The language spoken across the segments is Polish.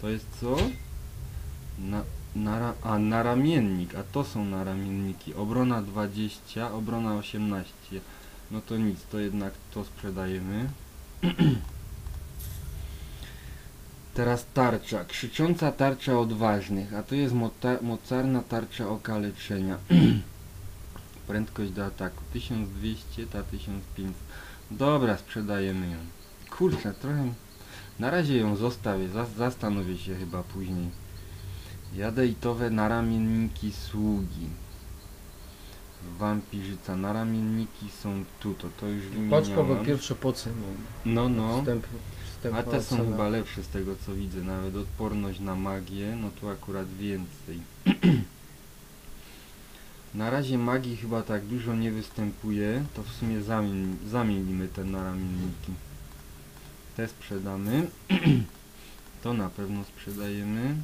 To jest co? Na, nara, a, naramiennik, a to są naramienniki. Obrona 20, obrona 18. No to nic, to jednak to sprzedajemy. Teraz tarcza. Krzycząca tarcza odważnych, a to jest mocarna tarcza okaleczenia. Prędkość do ataku 1200, ta 1500. Dobra, sprzedajemy ją. Kurczę, trochę... Na razie ją zostawię, zas- zastanowię się chyba później. Jadejtowe naramienniki sługi. Wampirzyca. Naramienniki są tu, to to już Patrz Paweł, wymieniałem. pierwsze po cenie. No, no. Wstęp, A te są cena. chyba lepsze z tego co widzę, nawet odporność na magię, no tu akurat więcej. na razie magii chyba tak dużo nie występuje, to w sumie zamien, zamienimy te naramienniki. Te sprzedamy, to na pewno sprzedajemy.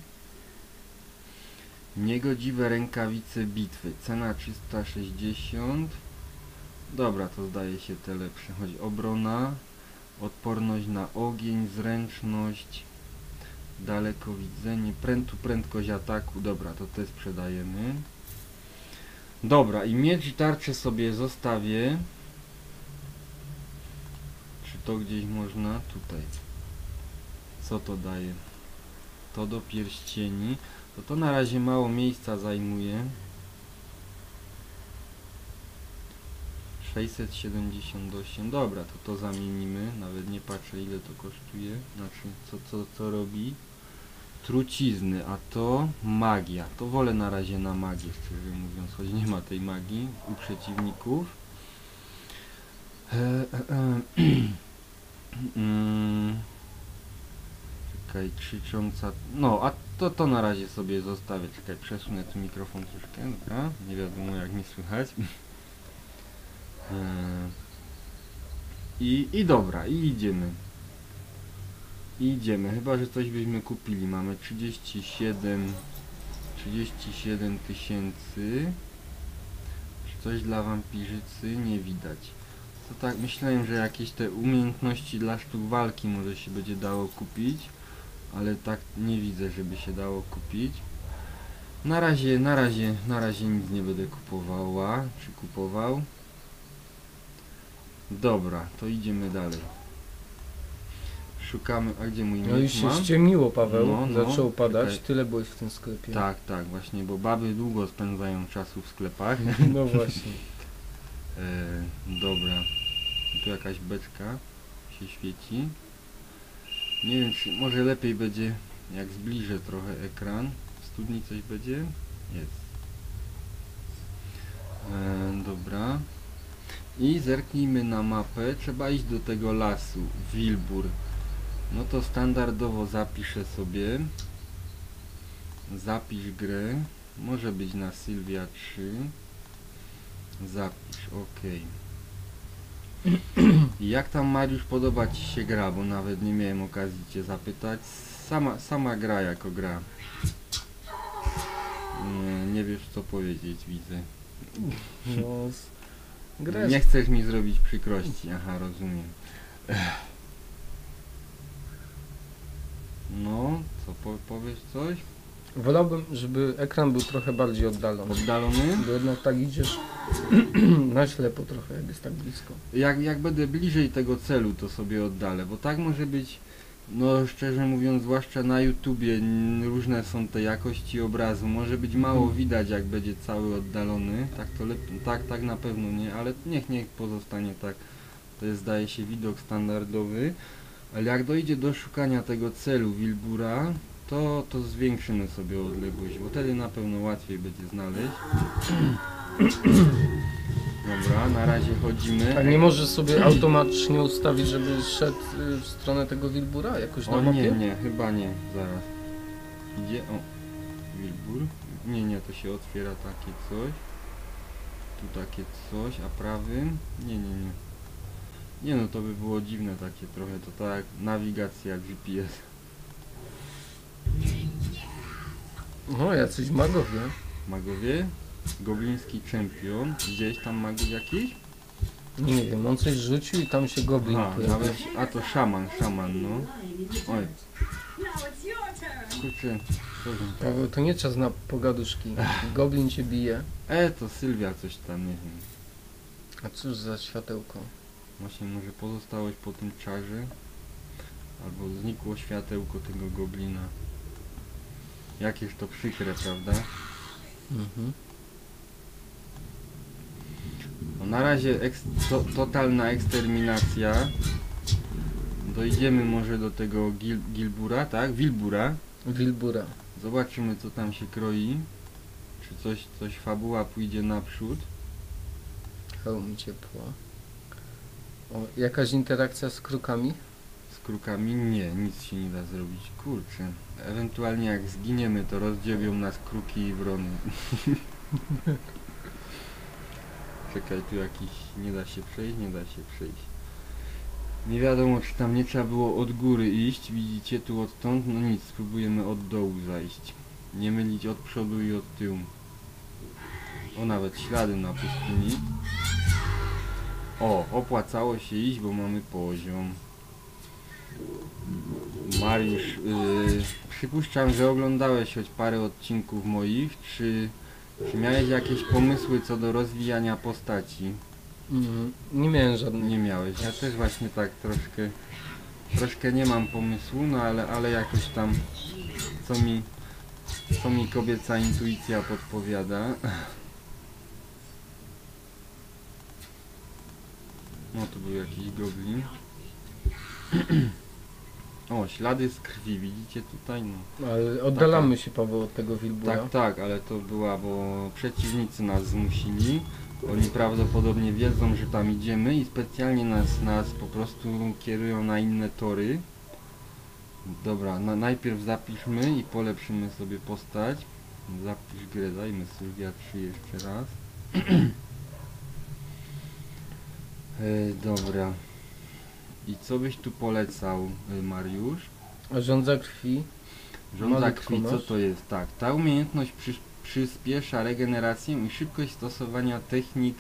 Niegodziwe rękawice bitwy, cena 360. Dobra, to zdaje się te lepsze, choć obrona, odporność na ogień, zręczność, dalekowidzenie, prętu, prędkość ataku, dobra, to te sprzedajemy. Dobra, i miecz i tarczę sobie zostawię. To gdzieś można? Tutaj. Co to daje? To do pierścieni. To to na razie mało miejsca zajmuje. 678, dobra, to to zamienimy, nawet nie patrzę ile to kosztuje, znaczy co, co, co robi. Trucizny, a to magia, to wolę na razie na magię, szczerze mówiąc, choć nie ma tej magii u przeciwników. E, e, e. Mm. Czekaj, krzycząca, no, a to, to na razie sobie zostawię, czekaj, przesunę tu mikrofon troszkę, dobra, nie wiadomo jak mi słychać. Eee, I, I dobra, i idziemy. I idziemy, chyba że coś byśmy kupili. Mamy 37 37 tysięcy. Coś dla wampirzycy? Nie widać. To tak, myślałem, że jakieś te umiejętności dla sztuk walki może się będzie dało kupić. Ale tak nie widzę, żeby się dało kupić. Na razie, na razie, na razie nic nie będę kupowała, czy kupował. Dobra, to idziemy dalej. Szukamy, a gdzie mój No już się mam? ściemniło Paweł, No, no, zaczął padać, czekaj. tyle byłeś w tym sklepie. Tak, tak, właśnie, bo baby długo spędzają czasu w sklepach. No właśnie. E, dobra, tu jakaś beczka się świeci. Nie wiem, czy może lepiej będzie, jak zbliżę trochę ekran. W studni coś będzie? Jest. E, dobra. I zerknijmy na mapę. Trzeba iść do tego lasu, Wilbur. No to standardowo zapiszę sobie. Zapisz grę. Może być na Sylwia 3. Zapisz, ok. I Jak tam Mariusz podoba Ci się gra, bo nawet nie miałem okazji Cię zapytać. Sama, sama gra jako gra. Nie, nie wiesz co powiedzieć, widzę. No, z... Nie chcesz mi zrobić przykrości, aha, rozumiem. No, co po, powiesz coś? Wolałbym, żeby ekran był trochę bardziej oddalony. Oddalony? Bo jednak tak idziesz na ślepo trochę, jak jest tak blisko. Jak, jak będę bliżej tego celu, to sobie oddalę, bo tak może być, no szczerze mówiąc, zwłaszcza na YouTubie, różne są te jakości obrazu, może być mało Mhm. widać, jak będzie cały oddalony, tak to lepiej, tak, tak na pewno nie, ale niech, niech pozostanie tak, to jest zdaje się widok standardowy, ale jak dojdzie do szukania tego celu Wilbura, to, to zwiększymy sobie odległość, bo wtedy na pewno łatwiej będzie znaleźć. Dobra, na razie chodzimy. A nie możesz sobie automatycznie ustawić, żeby szedł y, w stronę tego Wilbura jakoś na O mapie? nie, nie, chyba nie, zaraz. Idzie, o, Wilbur. Nie, nie, to się otwiera takie coś. Tu takie coś, a prawym? Nie, nie, nie. Nie no, to by było dziwne takie trochę, to tak nawigacja GPS. No, jacyś magowie. Magowie? Gobliński czempion. Gdzieś tam magów jakiś? Nie wiem, on coś rzucił i tam się goblin pojawił. nawet, a to szaman, szaman, no. Oj, Kurczę, co. Paweł, to nie czas na pogaduszki. Goblin cię bije. E, to Sylwia coś tam, nie wiem. A cóż za światełko. Właśnie może pozostałoś po tym czarze, albo znikło światełko tego goblina. Jakież to przykre, prawda? Mhm. No na razie eks to, totalna eksterminacja. Dojdziemy może do tego Gil Gilbura, tak? Wilbura. Wilbura. Zobaczymy co tam się kroi. Czy coś, coś fabuła pójdzie naprzód. Hełm ciepła. O, jakaś interakcja z krukami? Krukami nie, nic się nie da zrobić. Kurczę. Ewentualnie jak zginiemy, to rozdziewią nas kruki i wrony. Czekaj, tu jakiś... nie da się przejść, nie da się przejść. Nie wiadomo, czy tam nie trzeba było od góry iść. Widzicie, tu odtąd? No nic, spróbujemy od dołu zajść. Nie mylić od przodu i od tyłu. O, nawet ślady na pustyni. O, opłacało się iść, bo mamy poziom. Mariusz, yy, przypuszczam, że oglądałeś choć parę odcinków moich. Czy, czy miałeś jakieś pomysły co do rozwijania postaci? Mhm. Nie miałem żadnych. Nie miałeś. Ja też właśnie tak troszkę, troszkę nie mam pomysłu, no ale, ale jakoś tam co mi, co mi kobieca intuicja podpowiada. No tu był jakiś goblin. O, ślady z krwi, widzicie tutaj? No. Ale oddalamy się Paweł od tego Wilbura. Tak, tak, ale to była, bo przeciwnicy nas zmusili. Oni prawdopodobnie wiedzą, że tam idziemy i specjalnie nas, nas po prostu kierują na inne tory. Dobra, na, najpierw zapiszmy i polepszymy sobie postać. Zapisz grę, dajmy Sylwia 3 jeszcze raz. e, dobra. I co byś tu polecał, e, Mariusz? Rządza krwi? Rządza Malutko krwi, co masz? to jest? Tak, ta umiejętność przy, przyspiesza regenerację i szybkość stosowania technik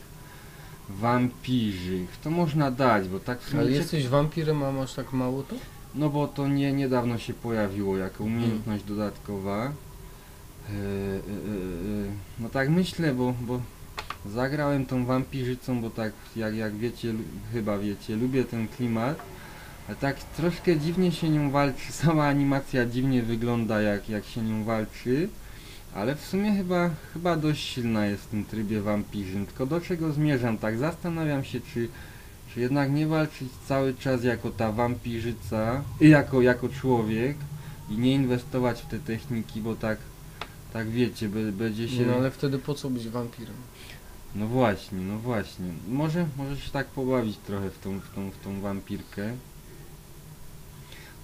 wampirzych. To można dać, bo tak w sumie... Ale jesteś wampirem, a masz tak mało to? No bo to nie niedawno się pojawiło jako umiejętność dodatkowa. E, e, e, e, no tak myślę, bo, bo zagrałem tą wampirzycą, bo tak jak, jak wiecie, chyba wiecie, lubię ten klimat. A tak troszkę dziwnie się nią walczy, sama animacja dziwnie wygląda jak, jak się nią walczy. Ale w sumie chyba, chyba dość silna jest w tym trybie wampirzym. Tylko do czego zmierzam? Tak zastanawiam się, czy, czy jednak nie walczyć cały czas jako ta wampirzyca, jako, jako człowiek i nie inwestować w te techniki, bo tak, tak wiecie, będzie się... No ale wtedy po co być wampirem? No właśnie, no właśnie. Może, może się tak pobawić trochę w tą, w tą, w tą wampirkę.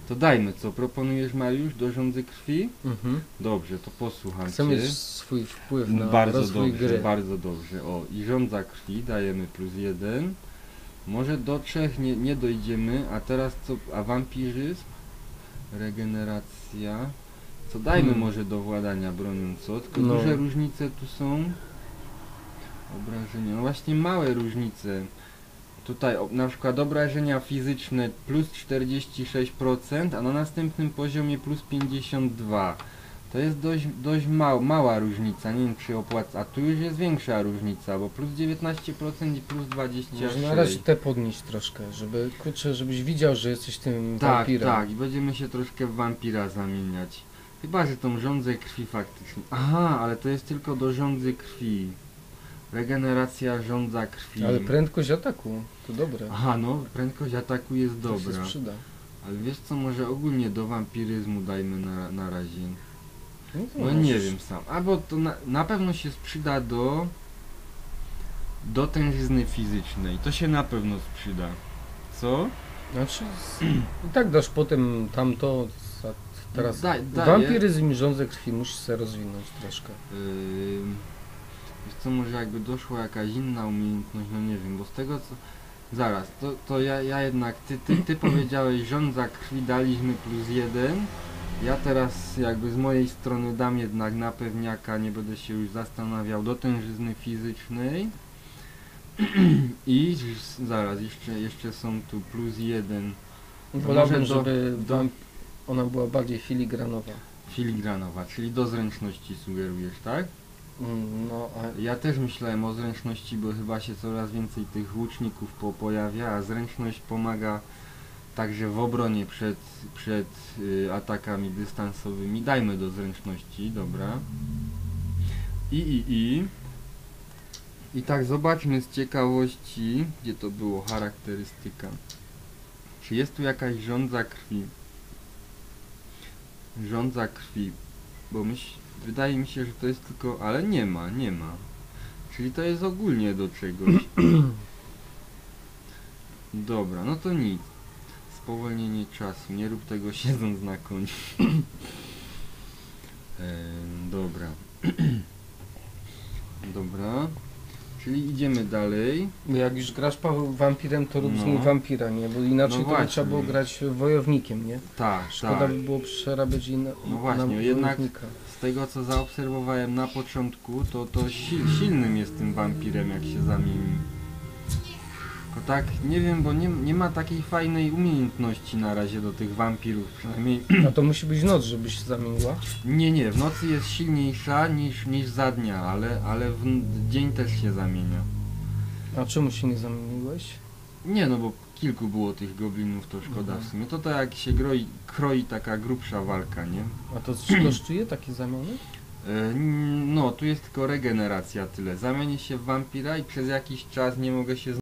To dajmy, co proponujesz Mariusz do rządzy krwi? Mhm. Dobrze, to posłucham Chcę cię. mieć swój wpływ na bardzo rozwój dobrze, gry. bardzo dobrze. O, i rządza krwi dajemy plus jeden. Może do trzech nie, nie dojdziemy, a teraz co? A wampiryzm? Regeneracja. Co dajmy Hmm. może do władania bronią, co? Tylko No. duże różnice tu są. Obrażenia. No właśnie małe różnice. Tutaj o, na przykład obrażenia fizyczne plus 46%, a na następnym poziomie plus 52%. To jest dość, dość mał, mała różnica, nie wiem czy opłaca, a tu już jest większa różnica, bo plus 19% i plus 26%. Może na razie te podnieść troszkę, żeby, kurczę, żebyś widział, że jesteś tym Tak, wampirem. tak, i będziemy się troszkę w wampira zamieniać. Chyba, że tą rządzę krwi faktycznie. Aha, ale to jest tylko do rządzy krwi. Regeneracja rządza krwi. Ale prędkość ataku, to dobre. Aha, no, prędkość ataku jest To się dobra. sprzyda. Ale wiesz co, może ogólnie do wampiryzmu dajmy na, na razie. No możesz. nie wiem sam. Albo to na, na pewno się sprzyda do do tężyzny fizycznej. To się na pewno sprzyda. Co? Znaczy, z- i tak dasz potem tamto, a teraz Daj, daję. wampiryzm i rządzę krwi musisz sobie rozwinąć troszkę. Wiesz co, może jakby doszła jakaś inna umiejętność, no nie wiem, bo z tego co... Zaraz, to, to ja, ja jednak, ty, ty, ty powiedziałeś rządza krwi daliśmy plus jeden. Ja teraz jakby z mojej strony dam jednak na pewniaka, nie będę się już zastanawiał, do tężyzny fizycznej. I zaraz, jeszcze, jeszcze są tu plus jeden. Wolałbym, może do- żeby do- ona była bardziej filigranowa. Filigranowa, czyli do zręczności sugerujesz, tak? Mm, No, Ja też myślałem o zręczności, bo chyba się coraz więcej tych łuczników po pojawia, a zręczność pomaga także w obronie przed, przed y, atakami dystansowymi. Dajmy do zręczności, dobra. I, i, i. I tak zobaczmy z ciekawości, gdzie to było charakterystyka. Czy jest tu jakaś rządza krwi? Rządza krwi. Bo myśl, wydaje mi się, że to jest tylko, ale nie ma, nie ma. Czyli to jest ogólnie do czegoś. Dobra, no to nic. Spowolnienie czasu. Nie rób tego siedząc na koniu. Dobra. dobra. Czyli idziemy dalej. Bo jak już grasz Paweł wampirem, to rób z No. nim wampira, nie? Bo inaczej No to by właśnie. trzeba było grać wojownikiem, nie? Tak, Szkoda tak. by było przerabiać i na, No właśnie, na jednak- wojownika. Z tego co zaobserwowałem na początku, to to sil, silnym jest tym wampirem jak się zamieni. Tak, nie wiem, bo nie, nie ma takiej fajnej umiejętności na razie do tych wampirów, przynajmniej A to musi być noc, żeby się zamieniła. Nie, nie, w nocy jest silniejsza niż, niż za dnia, ale, ale w dzień też się zamienia. A czemu się nie zamieniłeś? Nie no, bo kilku było tych goblinów, to szkoda Mhm. w sumie. To tak jak się groi, kroi taka grubsza walka, nie? A to kosztuje takie zamiany? E, no, tu jest tylko regeneracja tyle. Zamienię się w wampira i przez jakiś czas nie mogę się